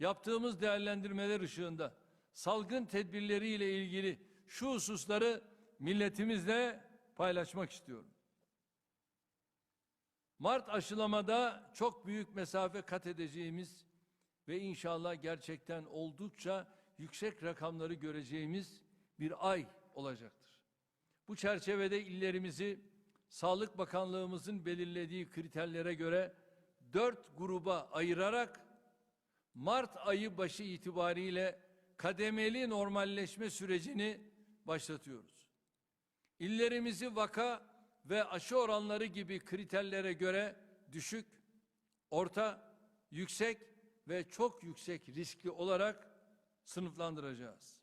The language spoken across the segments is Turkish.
Yaptığımız değerlendirmeler ışığında salgın tedbirleriyle ilgili şu hususları milletimizle paylaşmak istiyorum. Mart aşılamada çok büyük mesafe kat edeceğimiz ve inşallah gerçekten oldukça yüksek rakamları göreceğimiz bir ay olacaktır. Bu çerçevede illerimizi Sağlık Bakanlığımızın belirlediği kriterlere göre dört gruba ayırarak Mart ayı başı itibariyle kademeli normalleşme sürecini başlatıyoruz. İllerimizi vaka ve aşı oranları gibi kriterlere göre düşük, orta, yüksek ve çok yüksek riskli olarak sınıflandıracağız.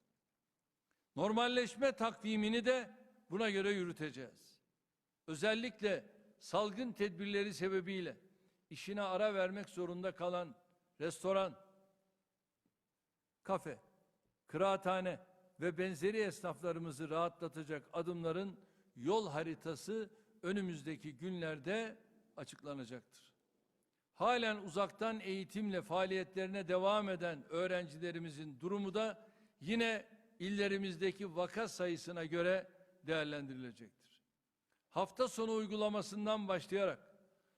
Normalleşme takvimini de buna göre yürüteceğiz. Özellikle salgın tedbirleri sebebiyle işine ara vermek zorunda kalan restoran, kafe, kıraathane ve benzeri esnaflarımızı rahatlatacak adımların yol haritası önümüzdeki günlerde açıklanacaktır. Halen uzaktan eğitimle faaliyetlerine devam eden öğrencilerimizin durumu da yine illerimizdeki vaka sayısına göre değerlendirilecektir. Hafta sonu uygulamasından başlayarak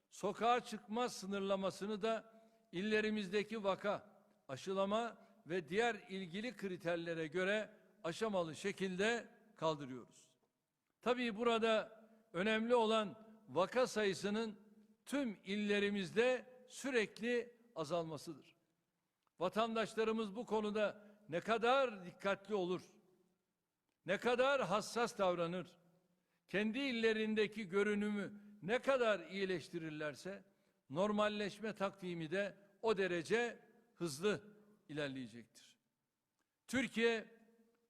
sokağa çıkma sınırlamasını da illerimizdeki vaka, aşılama ve diğer ilgili kriterlere göre aşamalı şekilde kaldırıyoruz. Tabii burada önemli olan vaka sayısının tüm illerimizde sürekli azalmasıdır. Vatandaşlarımız bu konuda ne kadar dikkatli olur, ne kadar hassas davranır, kendi illerindeki görünümü ne kadar iyileştirirlerse normalleşme takvimi de o derece hızlı ilerleyecektir. Türkiye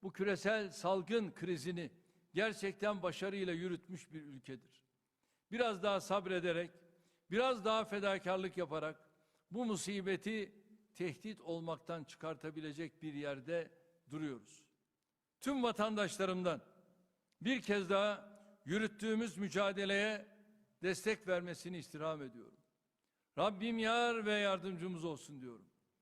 bu küresel salgın krizini gerçekten başarıyla yürütmüş bir ülkedir. Biraz daha sabrederek, biraz daha fedakarlık yaparak bu musibeti tehdit olmaktan çıkartabilecek bir yerde duruyoruz. Tüm vatandaşlarımdan bir kez daha yürüttüğümüz mücadeleye destek vermesini istirham ediyorum. Rabbim yar ve yardımcımız olsun diyorum.